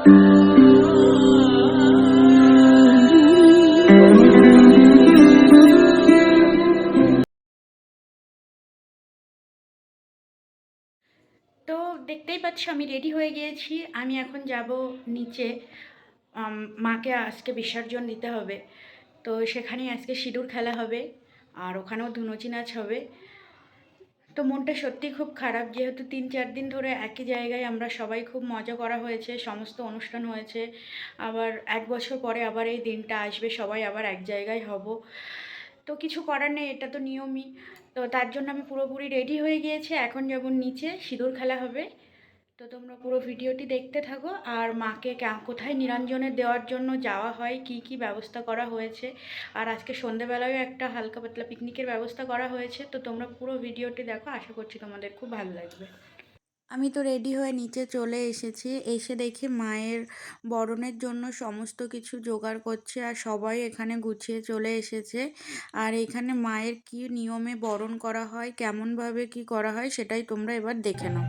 তো দেখতেই পাচ্ছ, আমি রেডি হয়ে গিয়েছি। আমি এখন যাব নিচে। মাকে আজকে বিসর্জন দিতে হবে। তো সেখানেই আজকে সিঁদুর খেলা হবে। আর ওখানেও ধুনুচি নাচ হবে। তো মনটা সত্যি খুব খারাপ, যেহেতু তিন, চার দিন ধরে একই জায়গায় আমরা সবাই খুব মজা করা হয়েছে, সমস্ত অনুষ্ঠান হয়েছে। আবার এক বছর পরে আবার এই দিনটা আসবে, সবাই আবার এক জায়গায় হব। তো কিছু করার নেই, এটা তো নিয়মই। তো তার জন্য আমি পুরোপুরি রেডি হয়ে গিয়েছি, এখন যেমন নিচে, সিঁদুর খেলা হবে। তো তোমরা পুরো ভিডিওটি দেখতে থাকো। আর মাকে কোথায় নিরঞ্জনে দেওয়ার জন্য যাওয়া হয়, কি কি ব্যবস্থা করা হয়েছে? আর আজকে সন্ধেবেলায়ও একটা হালকা পাতলা পিকনিকের ব্যবস্থা করা হয়েছে। তো তোমরা পুরো ভিডিওটি দেখো, আশা করছি তোমাদের খুব ভালো লাগবে। আমি তো রেডি হয়ে নিচে চলে এসেছি। এসে দেখি মায়ের বরণের জন্য সমস্ত কিছু জোগাড় করছে আর সবাই এখানে গুছিয়ে চলে এসেছে। আর এখানে মায়ের কি নিয়মে বরণ করা হয়, কেমনভাবে কি করা হয়, সেটাই তোমরা এবার দেখে নাও।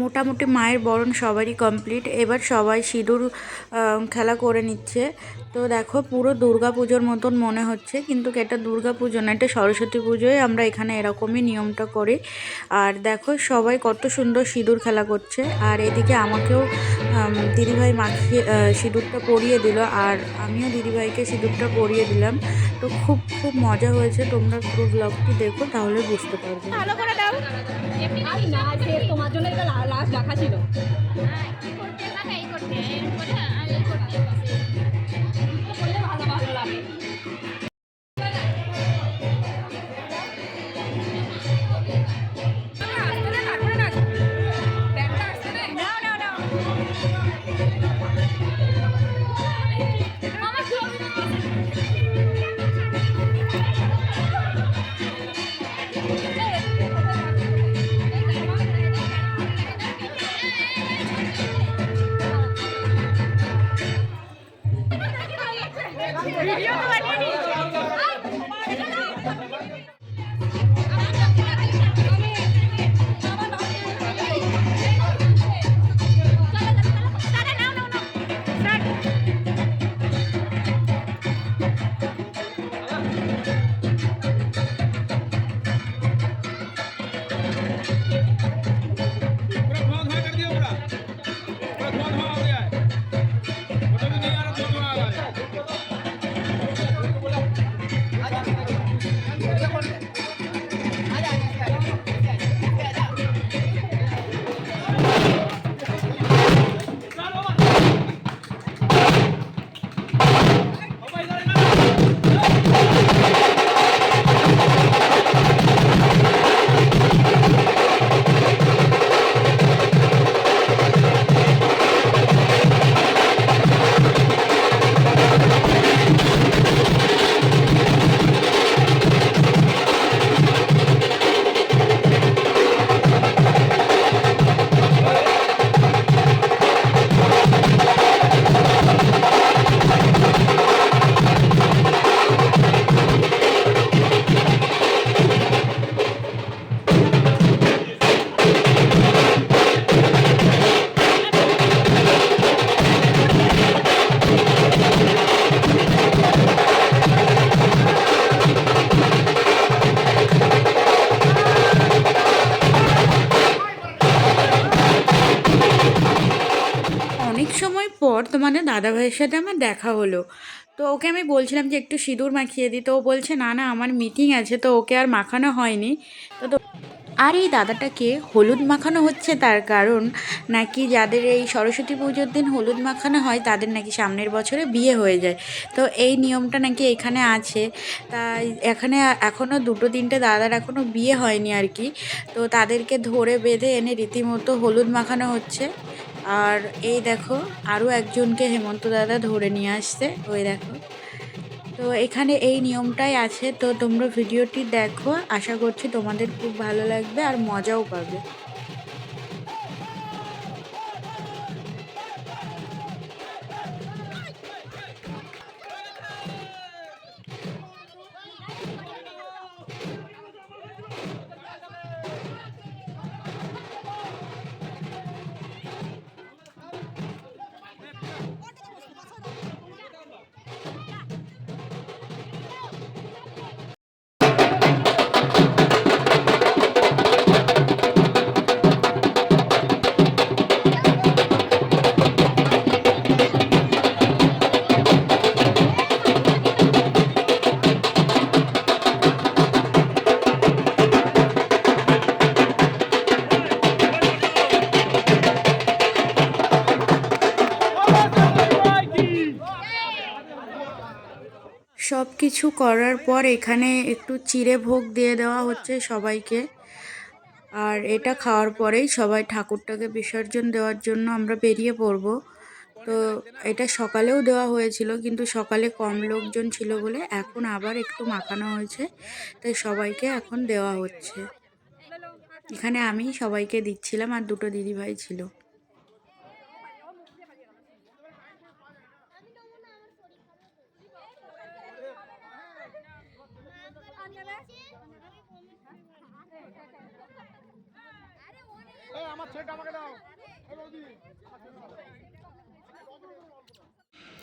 মোটামুটি মায়ের বরণ সবারই কমপ্লিট এবার সবাই সিঁদুর খেলা করে নিচ্ছে। তো দেখো, পুরো দুর্গা পুজোর মতন মনে হচ্ছে। কিন্তু এটা দুর্গা পুজো না, এটা সরস্বতী পুজোয় আমরা এখানে এরকমই নিয়মটা করি। আর দেখো, সবাই কত সুন্দর সিঁদুর খেলা করছে। আর এদিকে আমাকেও দিদিভাই মাখিয়ে সিঁদুরটা পরিয়ে দিল। আর আমিও দিদিভাইকে সিঁদুরটা পরিয়ে দিলাম। তো খুব খুব মজা হয়েছে। তোমরা পুরো ব্লগটি দেখো, তাহলে বুঝতে পারবে। ভালো করে দাও। তোমার জন্য লাস্ট রাখা ছিল করলে সময় পর তোমাদের দাদা ভাইয়ের সাথে আমার দেখা হলো। তো ওকে আমি বলছিলাম যে একটু সিঁদুর মাখিয়ে দিই তো ও বলছে, না না, আমার মিটিং আছে। তো ওকে আর মাখানো হয়নি। তো তো আর এই দাদাটাকে হলুদ মাখানো হচ্ছে তার কারণ নাকি যাদের এই সরস্বতী পুজোর দিন হলুদ মাখানো হয়, তাদের নাকি সামনের বছরে বিয়ে হয়ে যায়। তো এই নিয়মটা নাকি এখানে আছে। তাই এখানে এখনও দুটো তিনটে দাদার এখনও বিয়ে হয়নি আর কি। তো তাদেরকে ধরে বেঁধে এনে রীতিমতো হলুদ মাখানো হচ্ছে। আর এই দেখো আরও একজনকে হেমন্ত দাদা ধরে নিয়ে আসছে, ওই দেখো। তো এখানে এই নিয়মটাই আছে, তো তোমরা ভিডিওটি দেখো, আশা করছি তোমাদের খুব ভালো লাগবে আর মজাও পাবে। কিছু করার পর এখানে একটু চিড়ে ভোগ দিয়ে দেওয়া হচ্ছে সবাইকে। আর এটা খাওয়ার পরেই সবাই ঠাকুরটাকে বিসর্জন দেওয়ার জন্য আমরা বেরিয়ে পড়ব। তো এটা সকালেও দেওয়া হয়েছিল, কিন্তু সকালে কম লোকজন ছিল বলে এখন আবার একটু মাখানো হয়েছে, তাই সবাইকে এখন দেওয়া হচ্ছে। এখানে আমি সবাইকে দিচ্ছিলাম আর দুটো দিদিভাই ছিল।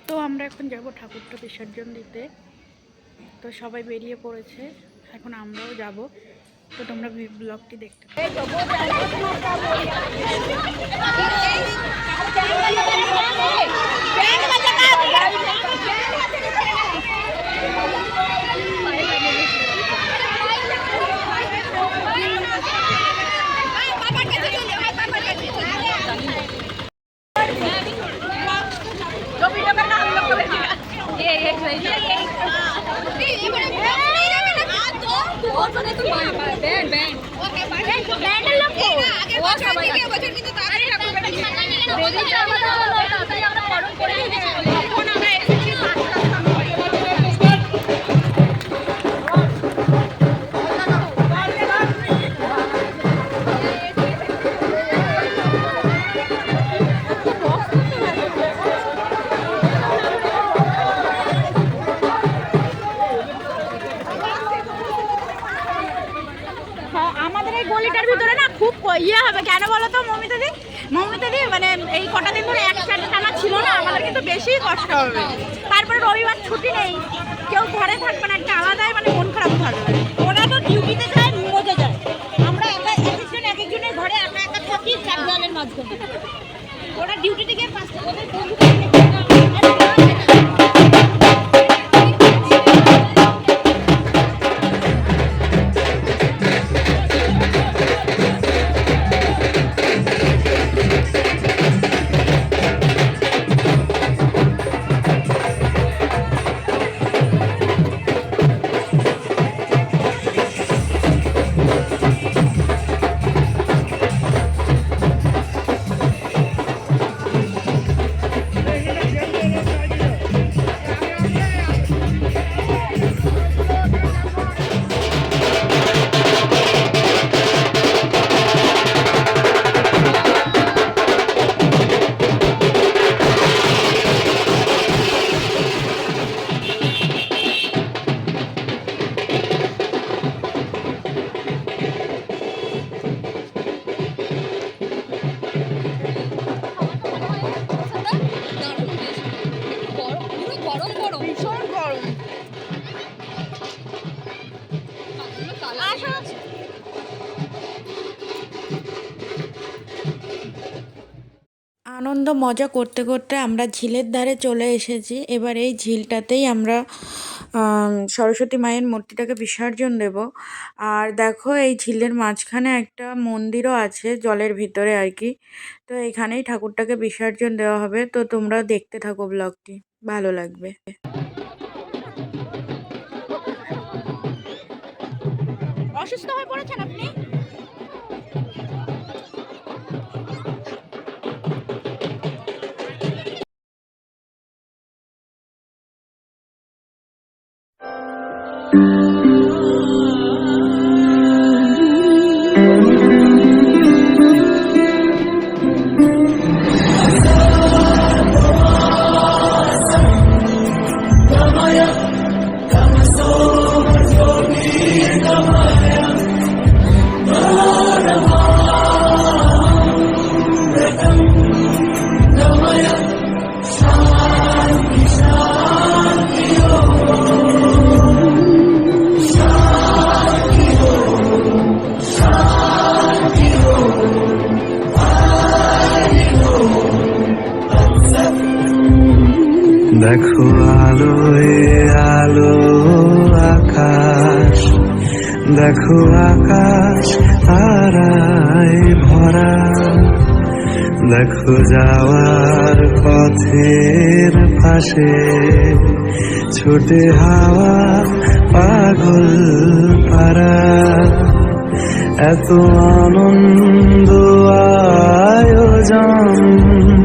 তো আমরা এখন যাব ঠাকুরটা বিসর্জন দিতে। তো সবাই বেরিয়ে পড়েছে। এখন আমরাও যাব। তো তোমরা ব্লগটি দেখতে। আমাদের এই গলিটার ভিতরে না খুব ইয়ে হবে। কেন বলো তো মমিতা দি? মমিতা দি মানে এই কটা দিন ধরে এক একসাথে টানা ছিল না, আমাদের কিন্তু বেশি কষ্ট হবে। তারপরে রবিবার ছুটি নেই। কেউ ঘরে থাকবে না, একটা আলাদাই মানে মন খারাপ থাকবে। ওরা তো ডিউটিতে যায়, মজে যায়। আমরা একা, এক একজন, এক একজনের ঘরে একা একা থাকি চার দেওয়ালের মাঝখানে। ওরা ডিউটি থেকে পাঁচটা ওদের বন্ধু আনন্দ মজা করতে করতে আমরা ঝিলের ধারে চলে এসেছি। এবার এই ঝিলটাতেই আমরা সরস্বতী মায়ের মূর্তিটাকে বিসর্জন দেব। আর দেখো এই ঝিলের মাঝখানে একটা মন্দিরও আছে জলের ভিতরে আর কি। তো এখানেই ঠাকুরটাকে বিসর্জন দেওয়া হবে। তো তোমরা দেখতে থাকো ব্লগটি, ভালো লাগবে। অসুস্থ হয়ে পড়েছেন আপনি? দেখো আলোয়, আলো আকাশ। দেখো আকাশ, তারায় ভরা। দেখো যাওয়ার পথের পাশে, ছোটে হাওয়া, পাগল পারা এত আনন্দ আয়োজন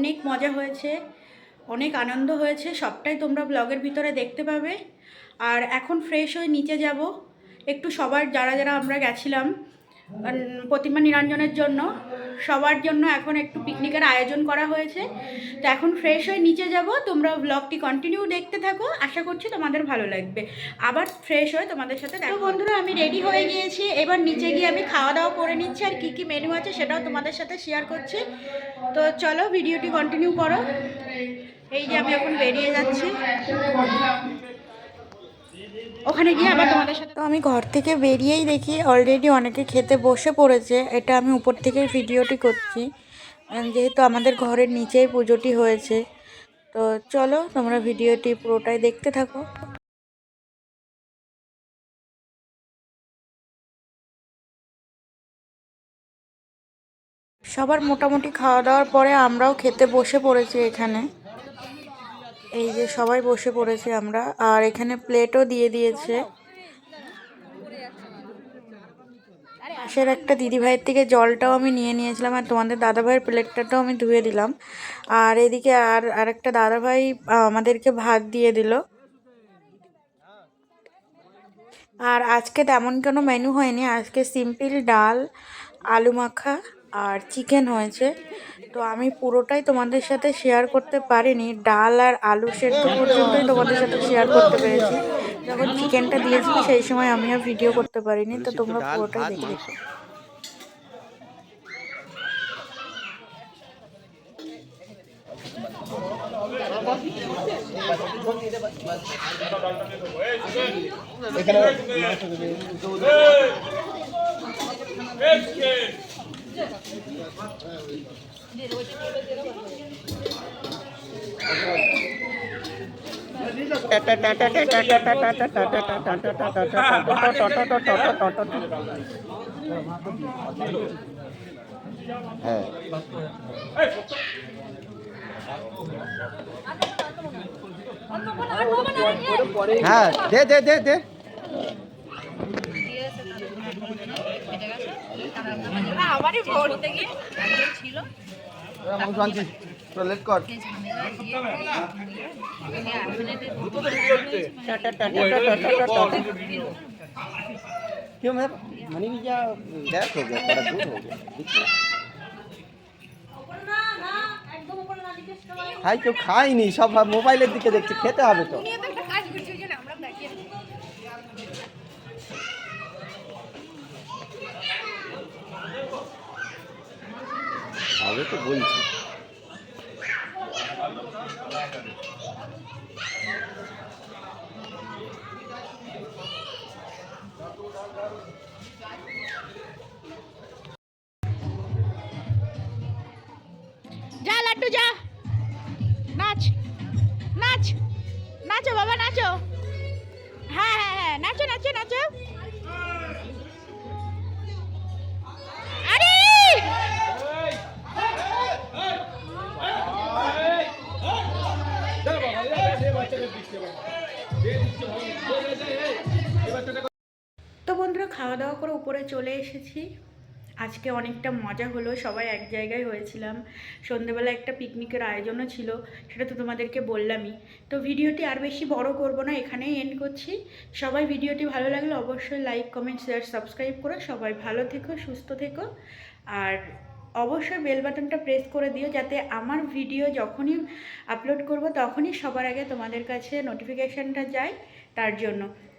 অনেক মজা হয়েছে, অনেক আনন্দ হয়েছে, সবটাই তোমরা ব্লগের ভিতরে দেখতে পাবে। আর এখন ফ্রেশ হয়ে নিচে যাব। একটু সবার, যারা যারা আমরা গেছিলাম প্রতিমা নিরঞ্জনের জন্য সবার জন্য এখন একটু পিকনিকের আয়োজন করা হয়েছে। তো এখন ফ্রেশ হয়ে নিচে যাব। তোমরা ব্লগটি কন্টিনিউ দেখতে থাকো। আশা করছি তোমাদের ভালো লাগবে। আবার ফ্রেশ হয়ে তোমাদের সাথে দেখো বন্ধুরা আমি রেডি হয়ে গিয়েছি। এবার নিচে গিয়ে আমি খাওয়া দাওয়া করে নিচ্ছি। আর কী কী মেনু আছে সেটাও তোমাদের সাথে শেয়ার করছি। তো চলো ভিডিওটি কন্টিনিউ করো। এই যে আমি এখন বেরিয়ে যাচ্ছি। ওখানে গিয়ে আবার তোমাদের সাথে তো আমি ঘর থেকে বেরিয়েই দেখি অলরেডি অনেকে খেতে বসে পড়েছে। এটা আমি উপর থেকে ভিডিওটি করছি। যেহেতু আমাদের ঘরের নিচেই পুজোটি হয়েছে। তো চলো তোমরা ভিডিওটি পুরোটাই দেখতে থাকো। সবার মোটামুটি খাওয়া দাওয়ার পরে আমরাও খেতে বসে পড়েছি এখানে। এই যে সবাই বসে পড়েছি আমরা, আর এখানে প্লেটও দিয়ে দিয়েছে। পাশের একটা দিদি ভাইয়ের থেকে জলটাও আমি নিয়ে নিয়েছিলাম, আর তোমাদের দাদা ভাইয়ের প্লেটটাও আমি ধুয়ে দিলাম। আর এদিকে আর আরেকটা দাদা ভাই আমাদেরকে ভাত দিয়ে দিল। আর আজকে তেমন কোনো মেনু হয়নি, আজকে সিম্পল ডাল, আলু মাখা, আর চিকেন হয়েছে। তো আমি পুরোটাই তোমাদের সাথে শেয়ার করতে পারিনি। ডাল আর আলু সেদ্ধ পর্যন্তই তোমাদের সাথে শেয়ার করতে পেরেছি। যখন চিকেনটা দিয়েছি সেই সময় আমি আর ভিডিও করতে পারিনি। তো তোমরা পুরোটাই দেখে দেখো হ্যাঁ দে দে দে দে। মাংস আনছিস তোরা লেট কর क्यों मैं मनी भी क्या गैस हो गया थोड़ा दूर हो गया दिख रहा। খাই কেউ খাইনি সব মোবাইলের দিকে দেখছে খেতে হবে তো হবে তো বলছি। যা, লাড্ডু, যা। নাচ। নাচ। নাচো, বাবা, নাচো। হ্যাঁ হ্যাঁ হ্যাঁ নাচো নাচো নাচো। ওপরে চলে এসেছি। আজকে অনেকটা মজা হলো, সবাই এক জায়গায় হয়েছিলাম। সন্ধেবেলা একটা পিকনিকের আয়োজনও ছিল, সেটা তো তোমাদেরকে বললামই। তো ভিডিওটি আর বেশি বড় করব না, এখানেই এন্ড করছি। সবাই ভিডিওটি ভালো লাগলে অবশ্যই লাইক কমেন্ট শেয়ার সাবস্ক্রাইব করো সবাই ভালো থেকো, সুস্থ থেকো। আর অবশ্যই বেল বাটনটা প্রেস করে দিও, যাতে আমার ভিডিও যখনই আপলোড করব, তখনই সবার আগে তোমাদের কাছে নোটিফিকেশানটা যায়, তার জন্য।